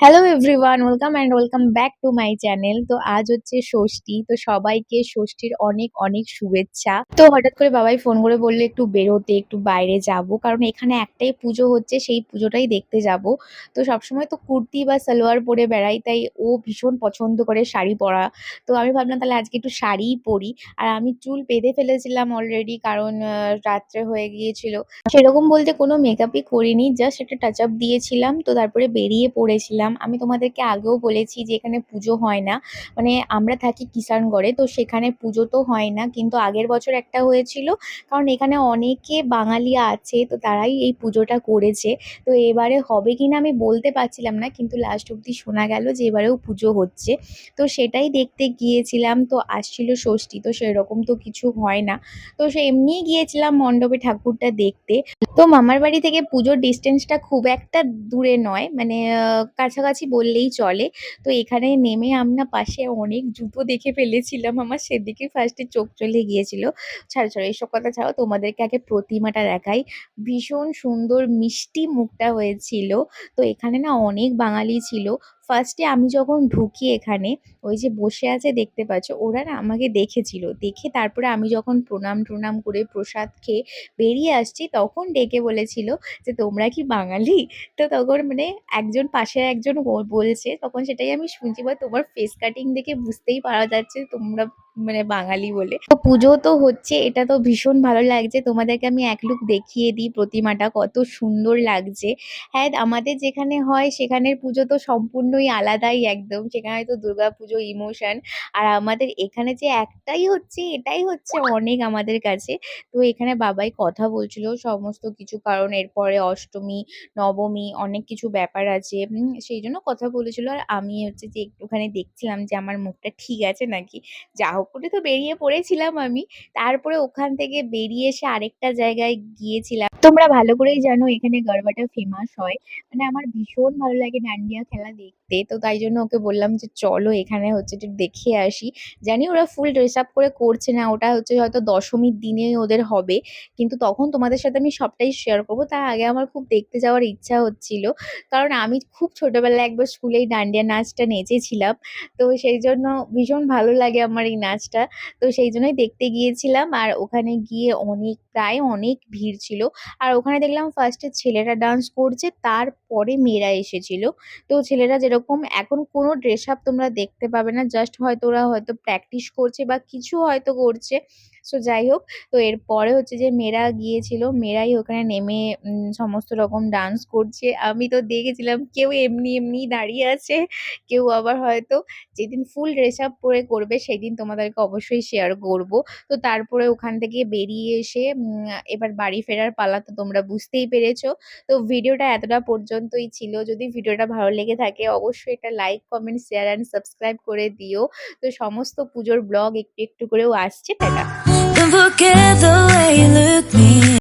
Hello everyone welcome and welcome back to my channel তো আজ হচ্ছে ষষ্ঠী, তো সবাইকে ষষ্ঠীর অনেক অনেক শুভেচ্ছা। তো হঠাৎ করে বাবাই ফোন করে বলল, একটু বেরোতে, একটু বাইরে যাব। কারণ এখানে একটাই পুজো হচ্ছে, সেই পুজোটাই দেখতে যাব। তো সবসময় তো কুর্তি বা সালোয়ার পরে বেড়াই, তাই ও ভীষণ পছন্দ করে শাড়ি পরা। তো আমি ভাবলাম, তাহলে আজকে একটু শাড়িই পরি। আর আমি চুল বেঁধে ফেলেছিলাম অলরেডি কারণ রাত্রে হয়ে গিয়েছিল। সেরকম বলতে কোনো মেকআপই করিনি জাস্ট একটা টাচ আপ দিয়েছিলাম। তো তারপরে বেরিয়ে পড়েছিলাম। আমি তোমাদেরকে আগেও বলেছি যে এখানে পুজো হয় না। মানে আমরা থাকি কিষানগড়ে তো সেখানে পুজো তো হয় না। কিন্তু আগের বছর একটা হয়েছিল কারণ এখানে অনেকে বাঙালি আছে তো তারাই এই পুজোটা করেছে। তো এবারে হবে কি না আমি বলতে পারছিলাম না কিন্তু লাস্ট অব্দি শোনা গেল যে এবারেও পুজো হচ্ছে। তো সেটাই দেখতে গিয়েছিলাম তো আসছিল ষষ্ঠী তো সেরকম তো কিছু হয় না। তো সে এমনিই গিয়েছিলাম মণ্ডপে ঠাকুরটা দেখতে। তো মামার বাড়ি থেকে পুজোর ডিস্টেন্সটা খুব একটা দূরে নয় মানে আহ, কাছাকাছি বললেই চলে। তো এখানে নেমে আমরা পাশে অনেক জুতো দেখে ফেলেছিলাম। আমার সেদিকে ফার্স্টে চোখ চলে গিয়েছিল। ছাড়ো ছাড়ো এইসব কথা ছাড়াও তোমাদেরকে আগে প্রতিমাটা দেখাই। ভীষণ সুন্দর মিষ্টি মুখটা হয়েছিল। তো এখানে না অনেক বাঙালি ছিল। ফার্স্টে আমি যখন ঢুকি এখানে, ওই যে বসে আছে দেখতে পাচ্ছ, ওরা না আমাকে দেখেছিল। দেখে তারপরে আমি যখন প্রণাম টুনাম করে প্রসাদ খেয়ে বেরিয়ে আসছি, তখন ডেকে বলেছিল যে, তোমরা কি বাঙালি? তো তখন মানে একজন পাশে একজন বলছে, তখন সেটাই আমি শুনছি। বা তোমার ফেস কাটিং দেখে বুঝতেই পারা যাচ্ছে তোমরা মানে বাঙালি বলে। তো পুজো তো হচ্ছে, এটা তো ভীষণ ভালো লাগছে। তোমাদেরকে আমি এক লুক দেখিয়ে দিই প্রতিমাটা, কত সুন্দর লাগছে। হ্যাঁ আমাদের যেখানে হয়, সেখানের পুজো তো সম্পূর্ণই আলাদাই একদম। সেখানে তো দুর্গা পুজো ইমোশন, আর আমাদের এখানে যে একটাই হচ্ছে, এটাই হচ্ছে অনেক আমাদের কাছে। তো এখানে বাবাই কথা বলছিল সমস্ত কিছু, কারণ এরপরে অষ্টমী, নবমী অনেক কিছু ব্যাপার আছে। সেই জন্য কথা বলেছিল। আর আমি হচ্ছে যে একটুখানি দেখছিলাম যে আমার মুখটা ঠিক আছে নাকি? যা হোক করে তো বেরিয়ে পড়েছিলাম আমি। তারপরে ওখান থেকে বেরিয়ে এসে আরেকটা জায়গায় গিয়েছিলাম। তোমরা ভালো করেই জানো এখানে গরবাটা ফেমাস হয়। মানে আমার ভীষণ ভালো লাগে ডান্ডিয়া খেলা দেখতে। তো তাই জন্য ওকে বললাম যে, চলো এখানে হচ্ছে একটু দেখে আসি। জানি ওরা ফুল ড্রেস আপ করে করছে না, ওটা হচ্ছে হয়তো দশমীর দিনেই ওদের হবে। কিন্তু তখন তোমাদের সাথে আমি সবটাই শেয়ার করব। তার আগে আমার খুব দেখতে যাওয়ার ইচ্ছা হচ্ছিল। কারণ আমি খুব ছোটবেলায় একবার স্কুলেই ডান্ডিয়া নাচটা নেচেছিলাম। তো সেই জন্য ভীষণ ভালো লাগে আমার এই নাচটা তো সেই জন্যই দেখতে গিয়েছিলাম। আর ওখানে গিয়ে অনেক, প্রায় অনেক ভিড় ছিল। আর ওখানে দেখলাম ফার্স্টে ছেলেরা ডান্স করছে, তারপরে মেয়েরা এসেছিল। তো ছেলেরা যেরকম, এখন কোনো ড্রেস আপ তোমরা দেখতে পাবে না। জাস্ট হয়তো ওরা হয়তো প্র্যাকটিস করছে বা কিছু হয়তো করছে। সো যাই হোক, তো এরপরে হচ্ছে যে মেয়েরা গিয়েছিল, মেয়েরাই ওখানে নেমে সমস্ত রকম ডান্স করছে। আমি তো দেখেছিলাম কেউ এমনি এমনি দাঁড়িয়ে আছে, কেউ আবার হয়তো যেদিন ফুল ড্রেস আপ পরে করবে সেদিন তোমাদেরকে অবশ্যই শেয়ার করব। তো তারপরে ওখান থেকে বেরিয়ে এসে এবার বাড়ি ফেরার পালা তো তোমরা বুঝতেই পেরেছ। তো ভিডিওটা এতটা পর্যন্তই ছিল। যদি ভিডিওটা ভালো লেগে থাকে অবশ্যই একটা like comment share and subscribe করে দিও। তো সমস্ত পুজোর ব্লগ একটু একটু করেও আসছে, tata. Forget the way you look me